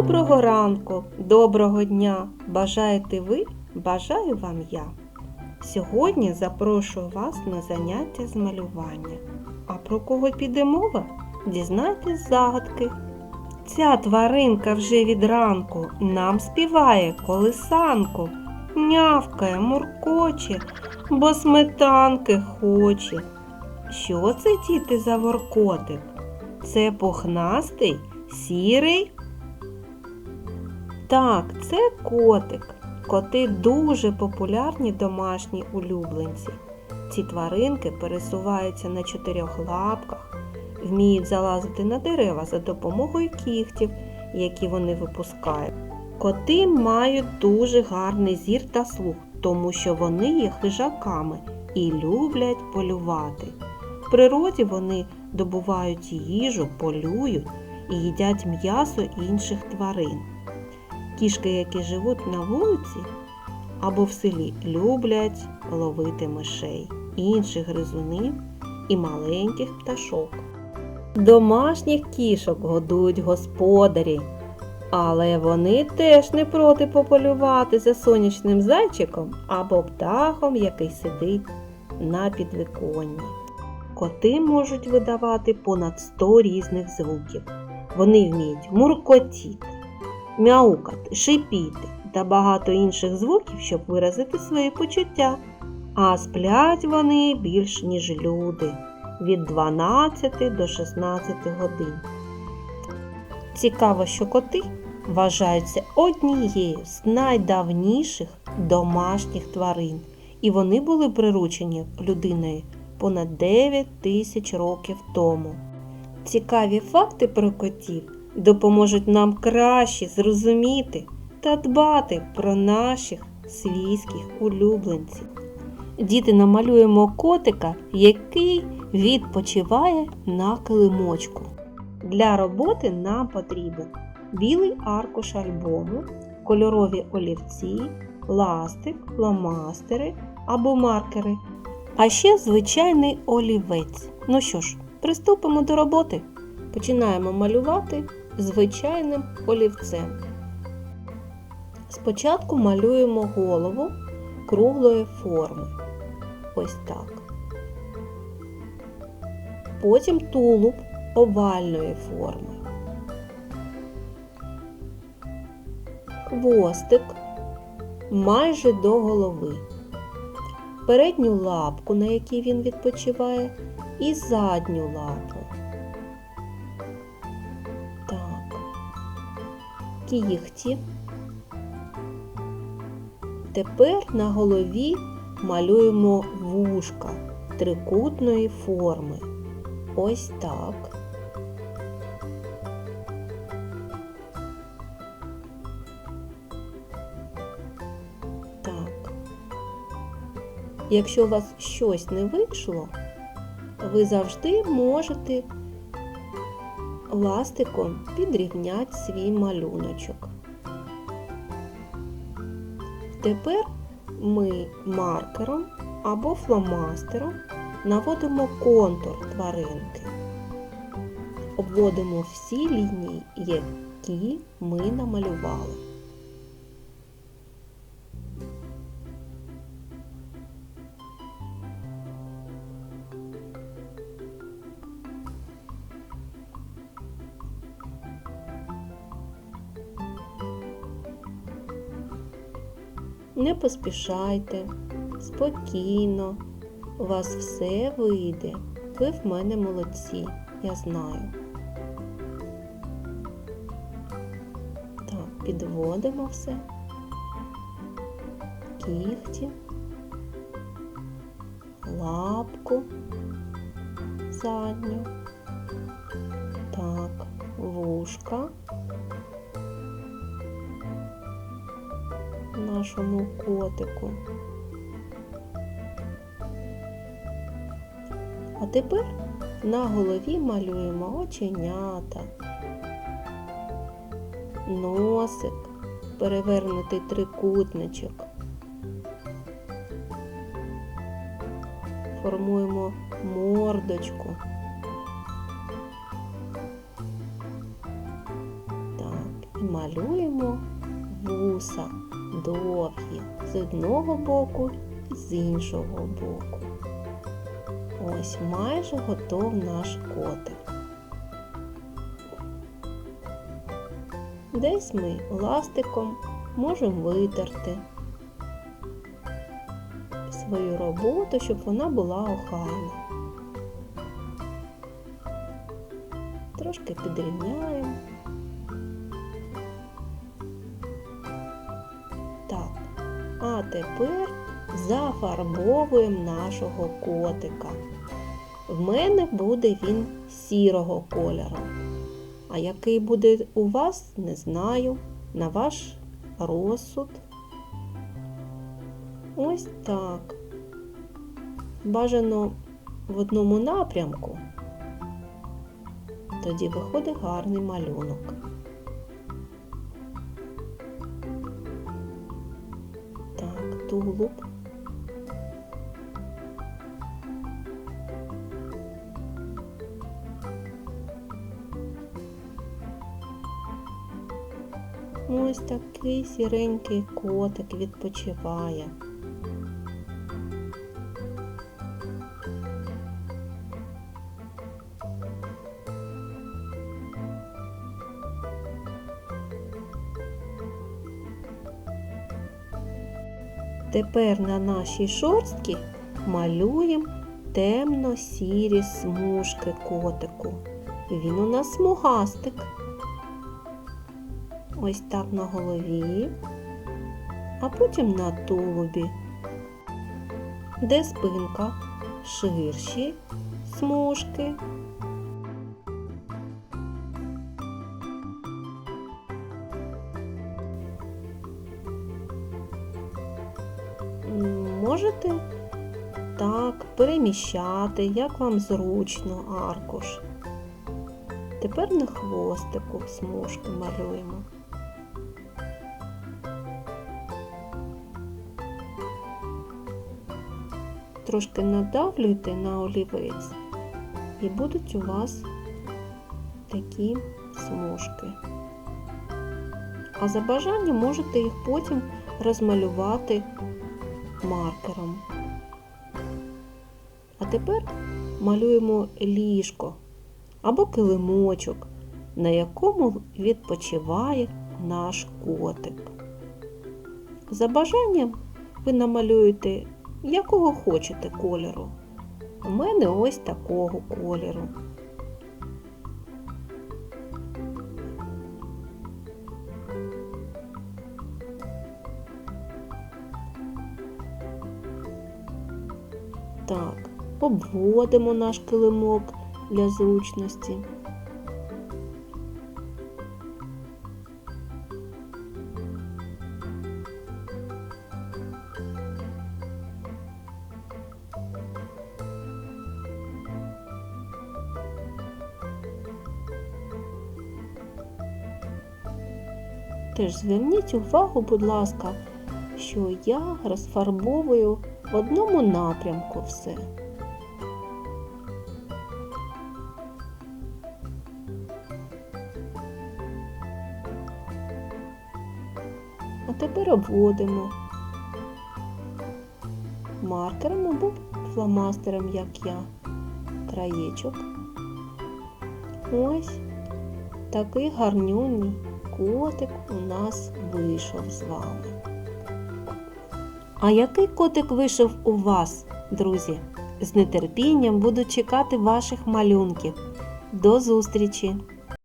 Доброго ранку, доброго дня! Бажаєте ви, бажаю вам я. Сьогодні запрошую вас на заняття з малювання. А про кого піде мова? Дізнайтесь загадки. Ця тваринка вже від ранку нам співає колисанку, нявкає, муркоче, бо сметанки хоче. Що це діти за воркотик? Це пухнастий, сірий так, це котик. Коти дуже популярні домашні улюбленці. Ці тваринки пересуваються на чотирьох лапках, вміють залазити на дерева за допомогою кігтів, які вони випускають. Коти мають дуже гарний зір та слух, тому що вони є хижаками і люблять полювати. В природі вони добувають їжу, полюють і їдять м'ясо інших тварин. Кішки, які живуть на вулиці або в селі, люблять ловити мишей, інших гризунів і маленьких пташок. Домашніх кішок годують господарі, але вони теж не проти пополювати за сонячним зайчиком або птахом, який сидить на підвіконні. Коти можуть видавати понад 100 різних звуків. Вони вміють муркотіти, мяукати, шипіти та багато інших звуків, щоб виразити свої почуття. А сплять вони більш ніж люди від 12 до 16 годин. Цікаво, що коти вважаються однією з найдавніших домашніх тварин, і вони були приручені людиною понад 9 тисяч років тому. Цікаві факти про котів допоможуть нам краще зрозуміти та дбати про наших свійських улюбленців. Діти намалюємо котика, який відпочиває на килимочку. Для роботи нам потрібен білий аркуш альбому, кольорові олівці, ластик, фломастери або маркери, а ще звичайний олівець. Ну що ж, приступимо до роботи. Починаємо малювати звичайним олівцем. Спочатку малюємо голову круглої форми. Ось так. Потім тулуб овальної форми. Хвостик майже до голови. Передню лапку, на якій він відпочиває, і задню лапу. Кігті. Тепер на голові малюємо вушка трикутної форми. Ось так. Так. Якщо у вас щось не вийшло, ви завжди можете ластиком підрівнять свій малюночок. Тепер ми маркером або фломастером наводимо контур тваринки, обводимо всі лінії, які ми намалювали. Не поспішайте, спокійно, у вас все вийде. Ви в мене молодці, я знаю. Так, підводимо все, кігті, лапку задню, так, вушка. Нашому котику. А тепер на голові малюємо оченята, носик, перевернутий трикутничок. Формуємо мордочку. Так, і малюємо вуса довгі з одного боку і з іншого боку. Ось майже готов наш котик. Десь ми ластиком можемо витерти свою роботу, щоб вона була охайна. Трошки підрівняємо. Тепер зафарбовуємо нашого котика. В мене буде він сірого кольору. А який буде у вас, не знаю, на ваш розсуд. Ось так. Бажано в одному напрямку. Тоді виходить гарний малюнок. Тулуб. Ось такий сіренький котик відпочиває. Тепер на нашій шорстці малюємо темно-сірі смужки котику. Він у нас смугастик. Ось так на голові, а потім на тулубі, де спинка ширші смужки. Можете так переміщати, як вам зручно аркуш. Тепер на хвостику смужки малюємо. Трошки надавлюйте на олівець і будуть у вас такі смужки. А за бажанням можете їх потім розмалювати маркером. А тепер малюємо ліжко або килимочок, на якому відпочиває наш котик. За бажанням ви намалюєте якого хочете кольору. У мене ось такого кольору. Так, обводимо наш килимок для зручності. Теж зверніть увагу, будь ласка, що я розфарбовую в одному напрямку все. А тепер обводимо маркером або фломастером, як я, краєчок. Ось такий гарнюнний котик у нас вийшов з вами. А який котик вийшов у вас, друзі? З нетерпінням буду чекати ваших малюнків. До зустрічі!